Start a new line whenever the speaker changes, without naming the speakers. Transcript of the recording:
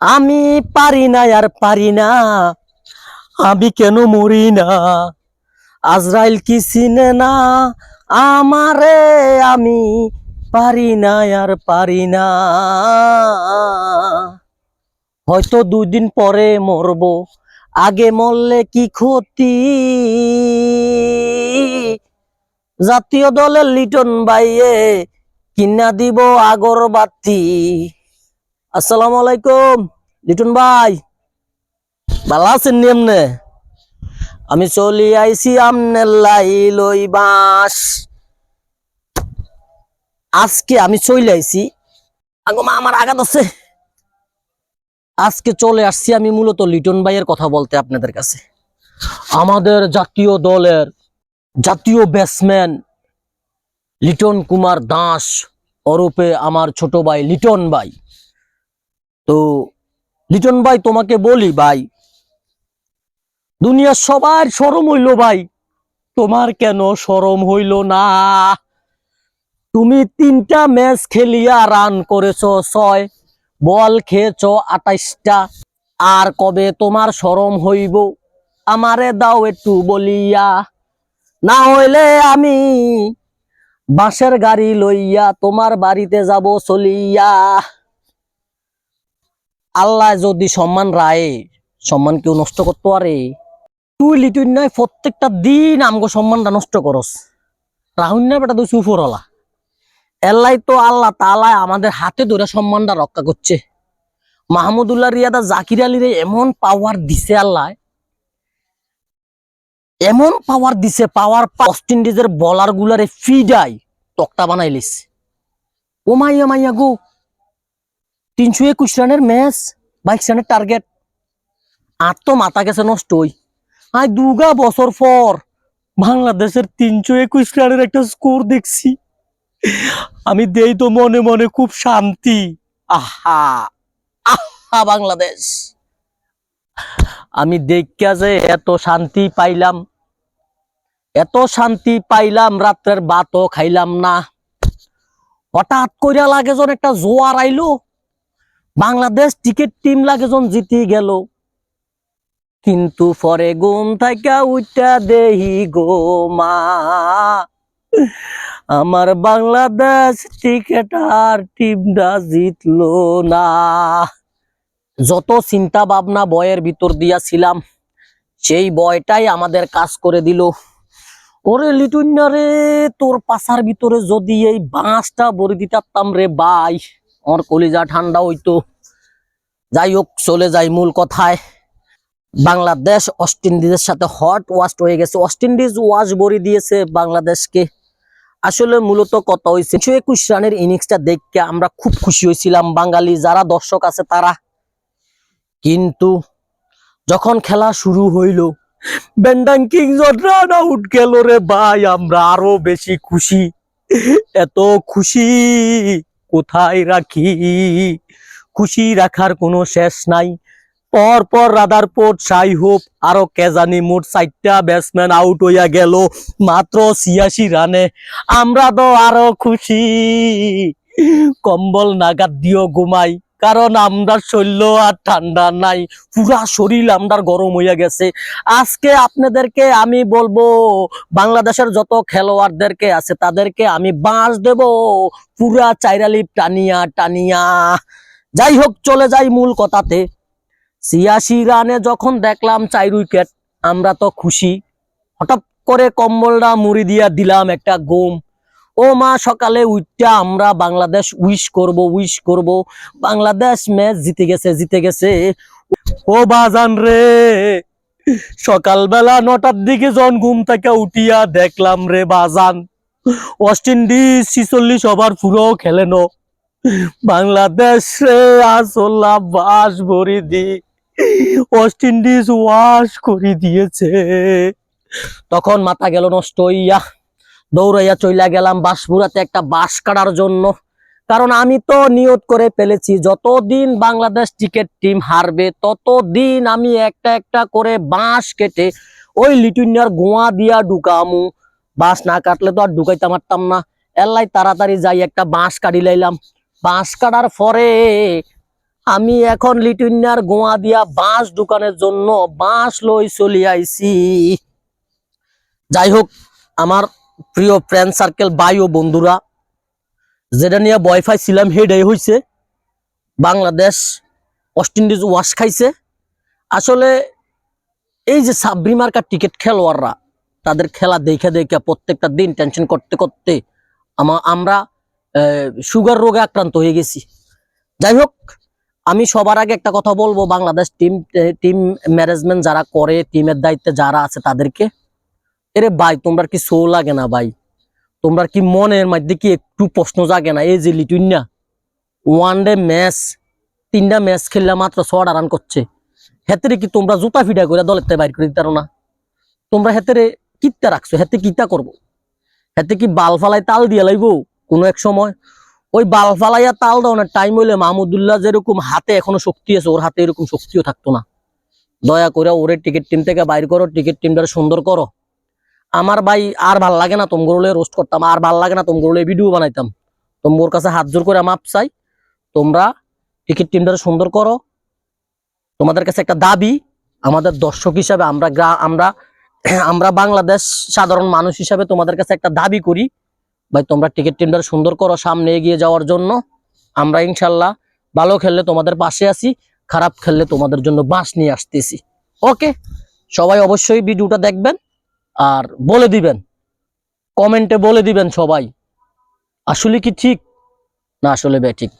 আমি পারি না আর পারি না। আমি কেন মরি না? আজরাইল কি চিনে না? আমারে আমি পারি না আর পারি না। হয়তো দুদিন পরে মরবো, আগে মরলে কি ক্ষতি? জাতীয় দলের লিটন বাইয়ে কিনা দিব আগরবাতি? আসসালামু আলাইকুম, লিটন ভাই। ভালো আছেন এমনে? আমি চলি আইছি আমনের লাই লই বাস। আজকে আমি চলে আইছি। আগো মা, আমার আঘাত আছে। আজকে চলে আসছি আমি মূলত লিটন ভাইয়ের কথা বলতে আপনাদের কাছে। আমাদের জাতীয় দলের জাতীয় ব্যাটসম্যান লিটন কুমার দাস ওরূপে আমার ছোট ভাই লিটন ভাই। তো লিটন ভাই, তোমাকে বলি ভাই, দুনিয়ার সবার সরম হইল ভাই, তোমার কেন সরম হইল না? তুমি তিনটা ম্যাচ খেলিয়া রান করেছ ছয়, বল খেয়েছো আঠাইশটা, আর কবে তোমার সরম হইব? আমারে দাও একটু বলিয়া, না হইলে আমি বাঁশের গাড়ি লইয়া তোমার বাড়িতে যাব চলিয়া। আল্লাহ যদি সম্মান রায়, সম্মান কেউ নষ্ট করতে পারে? তুই লিটুই নয়, প্রত্যেকটা দিন আমগো সম্মানটা নষ্ট করস। রাহুল না বেটা তুই সুফরলা। এল্লাই তো আল্লাহ তালা আমাদের হাতে ধরে সম্মানটা রক্ষা করছে। মাহমুদুল্লাহ রিয়াদা জাকির আলীরে এমন পাওয়ার দিছে আল্লাহ। এমন পাওয়ার দিছে পাওয়ার ওয়েস্ট ইন্ডিজের বলার গুলারে ফিডাই, তক্তা বানাইলিস ও মাইয়া মাইয়া গো তিনশো একুশ রানের ম্যাচ বাইশ রানের টার্গেট আর তো মাথা গেছে নষ্ট হই দুগা বছর পর বাংলাদেশের তিনশো একুশ রানের একটা স্কোর দেখছি। আমি দেই তো মনে মনে খুব শান্তি। আহা আহা বাংলাদেশ। আমি দেখা যে এত শান্তি পাইলাম। এত শান্তি পাইলাম, রাত্রের বাতও খাইলাম না। হঠাৎ করিয়া লাগে যেন একটা জোয়ার আইলো। বাংলাদেশ টিকেট টিম লাগে যখন জিতি গেল। কিন্তু পরে গুম থাকা উঠা দেহি গো মা। আমার বাংলাদেশ টিকেট আর টিমটা জিতলো না। যত চিন্তা ভাবনা বয়ের ভিতর দিয়াছিলাম সেই বয়টাই আমাদের কাজ করে দিল। ওরে লিটুন্না রে, তোর পাশার ভিতরে যদি এই বাঁশটা ভরে দিতাম রে বাই আমার কলিজা ঠান্ডা হইতো। যাই হোক চলে যাই মূল কথায়। বাংলাদেশ ওয়েস্ট ইন্ডিজের সাথে হট ওয়াস্ট হয়ে গেছে। ওয়েস্ট ইন্ডিজ ওয়াশ ভরে দিয়েছে বাংলাদেশকে। আসলে মূলত কত হয়েছে একশো একুশ রানের ইনিংসটা দেখে আমরা খুব খুশি হয়েছিলাম বাঙালি। যারা দর্শক আছে তারা। কিন্তু যখন খেলা শুরু হইল বেন্ডাং কিংস রান আউট গেল রে ভাই। আমরা আরও বেশি খুশি। এত খুশি। কোথায় রাখি? খুশি রাখার কোনো শেষ নাই। পর পর রাদারপোর্ট সাই হোপ আরও কে জানি মোট চারটা ব্যাটসম্যান আউট হইয়া গেল, মাত্র ছিয়াশি রানে। আমরা তো আরও খুশি। কম্বল নাগাদ দিও ঘুমাই কারণ আমরার শৈল্য আর ঠান্ডা নাই। পুরা শরীর আমরার গরম হইয়া গেছে। আজকে আপনাদেরকে আমি বলব, বাংলাদেশের যত খেলোয়াড়দেরকে আছে, তাদেরকে আমি বাঁশ দেব। পুরা চাইরালি টানিয়া টানিয়া। যাই হোক, চলে যাই মূল কথাতে। ছিয়াশি রানে যখন দেখলাম চার উইকেট, আমরা তো খুশি। হঠাৎ করে কম্বলটা মুড়ি দিয়া দিলাম একটা গোম। ও মা, সকালে উইটটা আমরা বাংলাদেশ উইশ করব উইশ করব। বাংলাদেশ ম্যাচ জিতে গেছে জিতে গেছে। ও বাজান রে, সকালবেলা নটার দিকে জন ঘুম থেকে উঠিয়া দেখলাম রে বাজান ওয়েস্ট ইন্ডিজ ছিচল্লিশ ওভার পুরো খেলেন বাংলাদেশ আসল্লা বাস ভরি দি। ওয়েস্ট ইন্ডিজ ওয়াশ করে দিয়েছে। তখন মাথা গেল নষ্ট হইয়া। দৌড়াইয়া চইলা গেলাম বাঁশপুরাতে একটা বাঁশ কাটার জন্য। কারণ আমি তো নিয়ত করে ফেলেছি, যতদিন বাংলাদেশ টিকেট টিম হারবে, ততদিন আমি একটা একটা করে বাঁশ কেটে ওই লিটুইনার গোয়া দিয়া ঢুকামু। বাঁশ না কাটলে তো আর ঢুকাইতে পারতাম না। এল্লাই তাড়াতাড়ি যাই একটা বাঁশ কাটি লাইলাম। বাঁশ কাটার পরে আমি এখন লিটুইনার গোয়া দিয়া বাঁশ দোকানের জন্য বাঁশ লই চলি আইছি। যাই হোক, আমার প্রিয় ফ্রেন্ড সার্কেল বাই ও বন্ধুরা, যেটা নিয়ে বয়ফাই ছিলাম হেডাই হইছে, বাংলাদেশ ওয়েস্ট ইন্ডিজ ওয়াশ খাইছে। আসলে এই যে সাবরি মার্কার টিকিট খেলোয়াড়রা, তাদের খেলা দেখে দেখে প্রত্যেকটা দিন টেনশন করতে করতে আমা- আমরা সুগার রোগে আক্রান্ত হয়ে গেছি। যাই হোক, আমি সবার আগে একটা কথা বলব, বাংলাদেশ টিম টিম ম্যানেজমেন্ট যারা করে টিমের দায়িত্বে যারা আছে তাদেরকে। এরে ভাই তোমরা কি শো লাগে না ভাই? তোমরা কি মনের মধ্যে কি একটু প্রশ্ন জাগে না? এই যে লিটুইনা ওয়ান ডে ম্যাচ তিনটা ম্যাচ খেললে মাত্র ছটা রান করছে। হেতেরে কি তোমরা জুতা ফিডা করে দলের বাইর করে দিতে না? তোমরা হেতেরে কিতা রাখছো? হেতে কিতা করব? হেতে কি বাল ফালাই তাল দিয়ে লাইবো কোনো এক সময়? ওই বাল ফালাইয়া তাল দাও না টাইম হইলে মাহমুদুল্লাহ যেরকম হাতে এখনও শক্তি আছে, ওর হাতে এরকম শক্তিও থাকতো না। দয়া করে ওরে টিকিট টিম থেকে বাইর করো টিকিট টিমটা সুন্দর করো। আমার ভাই আর ভালো লাগে না তোমগুলোলে রোস্ট করতাম, আর ভালো লাগে না তোমগুলোলে ভিডিও বানাইতাম। তোমর কাছে হাত জোর করে মাপ চাই, তোমরা টিকিট টিমটা সুন্দর করো। তোমাদের কাছে একটা দাবি, আমাদের দর্শক হিসাবে আমরা আমরা আমরা বাংলাদেশ সাধারণ মানুষ হিসাবে তোমাদের কাছে একটা দাবি করি, ভাই তোমরা টিকিট টিমটা সুন্দর করো, সামনে এগিয়ে যাওয়ার জন্য। আমরা ইনশাল্লাহ ভালো খেললে তোমাদের পাশে আছি, খারাপ খেললে তোমাদের জন্য বাঁশ নিয়ে আসতেছি। ওকে সবাই অবশ্যই ভিডিওটা দেখবেন। আর বলে দিবেন। কমেন্টে বলে দিবেন সবাই। আসলে কি ঠিক? না আসলে বে ঠিক।